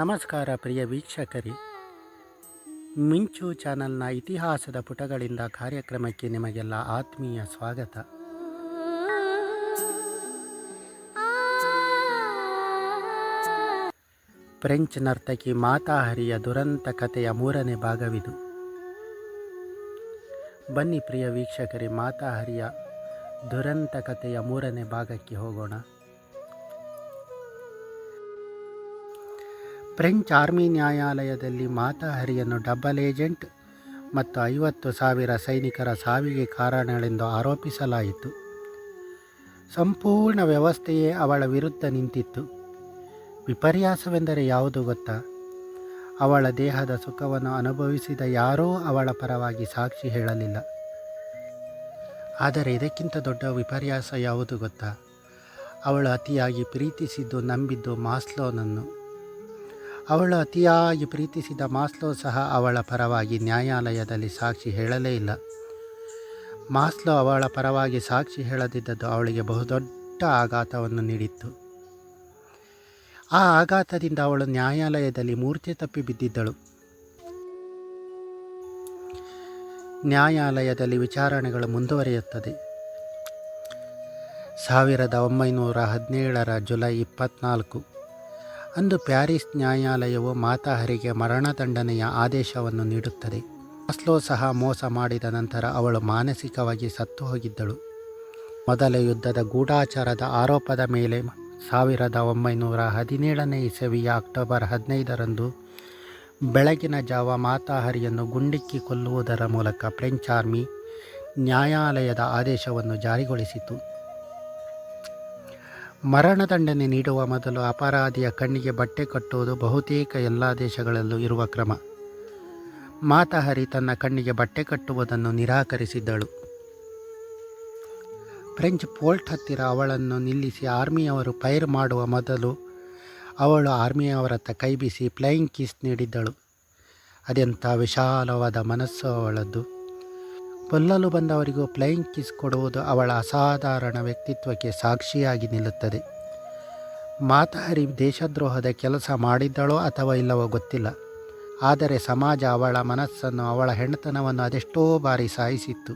ನಮಸ್ಕಾರ ಪ್ರಿಯ ವೀಕ್ಷಕರಿ. ಮಿಂಚು ಚಾನಲ್ನ ಇತಿಹಾಸದ ಪುಟಗಳಿಂದ ಕಾರ್ಯಕ್ರಮಕ್ಕೆ ನಿಮಗೆಲ್ಲ ಆತ್ಮೀಯ ಸ್ವಾಗತ. ಫ್ರೆಂಚ್ ನರ್ತಕಿ ಮಾತಾಹರಿಯ ದುರಂತ ಕಥೆಯ ಮೂರನೇ ಭಾಗವಿದು. ಬನ್ನಿ ಪ್ರಿಯ ವೀಕ್ಷಕರಿ ಮಾತಾಹರಿಯ ದುರಂತ ಕಥೆಯ ಮೂರನೇ ಭಾಗಕ್ಕೆ ಹೋಗೋಣ. ಫ್ರೆಂಚ್ ಆರ್ಮಿ ನ್ಯಾಯಾಲಯದಲ್ಲಿ ಮಾತಾಹರಿಯನ್ನು ಡಬಲ್ ಏಜೆಂಟ್ ಮತ್ತು ಐವತ್ತು ಸಾವಿರ ಸೈನಿಕರ ಸಾವಿಗೆ ಕಾರಣಗಳೆಂದು ಆರೋಪಿಸಲಾಯಿತು. ಸಂಪೂರ್ಣ ವ್ಯವಸ್ಥೆಯೇ ಅವಳ ವಿರುದ್ಧ ನಿಂತಿತ್ತು. ವಿಪರ್ಯಾಸವೆಂದರೆ ಯಾವುದು ಗೊತ್ತಾ? ಅವಳ ದೇಹದ ಸುಖವನ್ನು ಅನುಭವಿಸಿದ ಯಾರೂ ಅವಳ ಪರವಾಗಿ ಸಾಕ್ಷಿ ಹೇಳಲಿಲ್ಲ. ಆದರೆ ಇದಕ್ಕಿಂತ ದೊಡ್ಡ ವಿಪರ್ಯಾಸ ಯಾವುದು ಗೊತ್ತಾ? ಅವಳು ಅತಿಯಾಗಿ ಪ್ರೀತಿಸಿದ್ದು ನಂಬಿದ್ದು ಮಾಸ್ಲೋನನ್ನು. ಅವಳು ಅತಿಯಾಗಿ ಪ್ರೀತಿಸಿದ ಮಾಸ್ಲೋ ಸಹ ಅವಳ ಪರವಾಗಿ ನ್ಯಾಯಾಲಯದಲ್ಲಿ ಸಾಕ್ಷಿ ಹೇಳಲೇ ಇಲ್ಲ. ಮಾಸ್ಲೋ ಅವಳ ಪರವಾಗಿ ಸಾಕ್ಷಿ ಹೇಳದಿದ್ದದ್ದು ಅವಳಿಗೆ ಬಹುದೊಡ್ಡ ಆಘಾತವನ್ನು ನೀಡಿತ್ತು. ಆ ಆಘಾತದಿಂದ ಅವಳು ನ್ಯಾಯಾಲಯದಲ್ಲಿ ಮೂರ್ಛೆ ತಪ್ಪಿ ಬಿದ್ದಿದ್ದಳು. ನ್ಯಾಯಾಲಯದಲ್ಲಿ ವಿಚಾರಣೆಗಳು ಮುಂದುವರಿಯುತ್ತದೆ. ಸಾವಿರದ ಒಂಬೈನೂರ ಹದಿನೇಳರ ಜುಲೈ ಇಪ್ಪತ್ನಾಲ್ಕು ಅಂದು ಪ್ಯಾರಿಸ್ ನ್ಯಾಯಾಲಯವು ಮಾತಾಹರಿಗೆ ಮರಣದಂಡನೆಯ ಆದೇಶವನ್ನು ನೀಡುತ್ತದೆ. ಮಾಸ್ಲೋ ಸಹ ಮೋಸ ಮಾಡಿದ ನಂತರ ಅವಳು ಮಾನಸಿಕವಾಗಿ ಸತ್ತು ಹೋಗಿದ್ದಳು ಮೊದಲ ಯುದ್ಧದ ಗೂಢಾಚಾರದ ಆರೋಪದ ಮೇಲೆ ಸಾವಿರದ ಒಂಬೈನೂರ ಹದಿನೇಳನೇ ಇಸವಿಯ ಅಕ್ಟೋಬರ್ ಹದಿನೈದರಂದು ಬೆಳಗಿನ ಜಾವ ಮಾತಾಹರಿಯನ್ನು ಗುಂಡಿಕ್ಕಿ ಕೊಲ್ಲುವುದರ ಮೂಲಕ ಫ್ರೆಂಚ್ ಆರ್ಮಿ ನ್ಯಾಯಾಲಯದ ಆದೇಶವನ್ನು ಜಾರಿಗೊಳಿಸಿತು. ಮರಣದಂಡನೆ ನೀಡುವ ಮೊದಲು ಅಪರಾಧಿಯ ಕಣ್ಣಿಗೆ ಬಟ್ಟೆ ಕಟ್ಟುವುದು ಬಹುತೇಕ ಎಲ್ಲ ದೇಶಗಳಲ್ಲೂ ಇರುವ ಕ್ರಮ. ಮಾತಾಹರಿ ತನ್ನ ಕಣ್ಣಿಗೆ ಬಟ್ಟೆ ಕಟ್ಟುವುದನ್ನು ನಿರಾಕರಿಸಿದ್ದಳು. ಫ್ರೆಂಚ್ ಪೋಲ್ಟ್ ಹತ್ತಿರ ಅವಳನ್ನು ನಿಲ್ಲಿಸಿ ಆರ್ಮಿಯವರು ಫೈರ್ ಮಾಡುವ ಮೊದಲು ಅವಳು ಆರ್ಮಿಯವರತ್ತ ಕೈ ಬಿಸಿ ಫ್ಲೈಯಿಂಗ್ ಕಿಸ್ ನೀಡಿದ್ದಳು. ಅದೆಂಥ ವಿಶಾಲವಾದ ಮನಸ್ಸು ಅವಳದ್ದು. ಕೊಲ್ಲಲು ಬಂದವರಿಗೂ ಫ್ಲೈಯಿಂಗ್ ಕಿಸ್ ಕೊಡುವುದು ಅವಳ ಅಸಾಧಾರಣ ವ್ಯಕ್ತಿತ್ವಕ್ಕೆ ಸಾಕ್ಷಿಯಾಗಿ ನಿಲ್ಲುತ್ತದೆ. ಮಾತಹರಿ ದೇಶದ್ರೋಹದ ಕೆಲಸ ಮಾಡಿದ್ದಳೋ ಅಥವಾ ಇಲ್ಲವೋ ಗೊತ್ತಿಲ್ಲ. ಆದರೆ ಸಮಾಜ ಅವಳ ಮನಸ್ಸನ್ನು ಅವಳ ಹೆಣ್ಣತನವನ್ನು ಅದೆಷ್ಟೋ ಬಾರಿ ಸಾಯಿಸಿತ್ತು.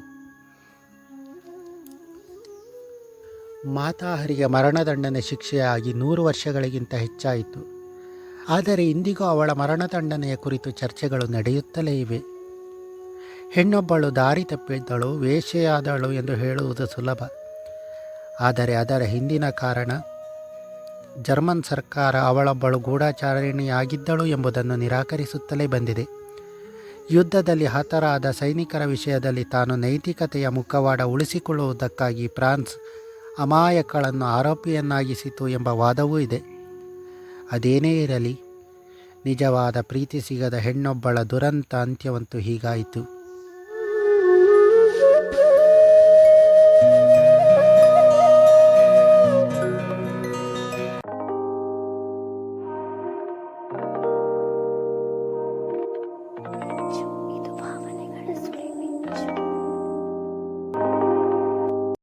ಮಾತಾಹರಿಗೆ ಮರಣದಂಡನೆ ಶಿಕ್ಷೆಯಾಗಿ ನೂರು ವರ್ಷಗಳಿಗಿಂತ ಹೆಚ್ಚಾಯಿತು. ಆದರೆ ಇಂದಿಗೂ ಅವಳ ಮರಣದಂಡನೆಯ ಕುರಿತು ಚರ್ಚೆಗಳು ನಡೆಯುತ್ತಲೇ ಇವೆ. ಹೆಣ್ಣೊಬ್ಬಳು ದಾರಿ ತಪ್ಪಿದ್ದಳು ವೇಷೆಯಾದಳು ಎಂದು ಹೇಳುವುದು ಸುಲಭ. ಆದರೆ ಅದರ ಹಿಂದಿನ ಕಾರಣ, ಜರ್ಮನ್ ಸರ್ಕಾರ ಅವಳೊಬ್ಬಳು ಗೂಢಾಚಾರಿಣಿಯಾಗಿದ್ದಳು ಎಂಬುದನ್ನು ನಿರಾಕರಿಸುತ್ತಲೇ ಬಂದಿದೆ. ಯುದ್ಧದಲ್ಲಿ ಹತರಾದ ಸೈನಿಕರ ವಿಷಯದಲ್ಲಿ ತಾನು ನೈತಿಕತೆಯ ಮುಖವಾಡ ಉಳಿಸಿಕೊಳ್ಳುವುದಕ್ಕಾಗಿ ಫ್ರಾನ್ಸ್ ಅಮಾಯಕಳನ್ನು ಆರೋಪಿಯನ್ನಾಗಿಸಿತು ಎಂಬ ವಾದವೂ ಇದೆ. ಅದೇನೇ ಇರಲಿ, ನಿಜವಾದ ಪ್ರೀತಿ ಸಿಗದ ಹೆಣ್ಣೊಬ್ಬಳ ದುರಂತ ಅಂತ್ಯವಂತೂ ಹೀಗಾಯಿತು.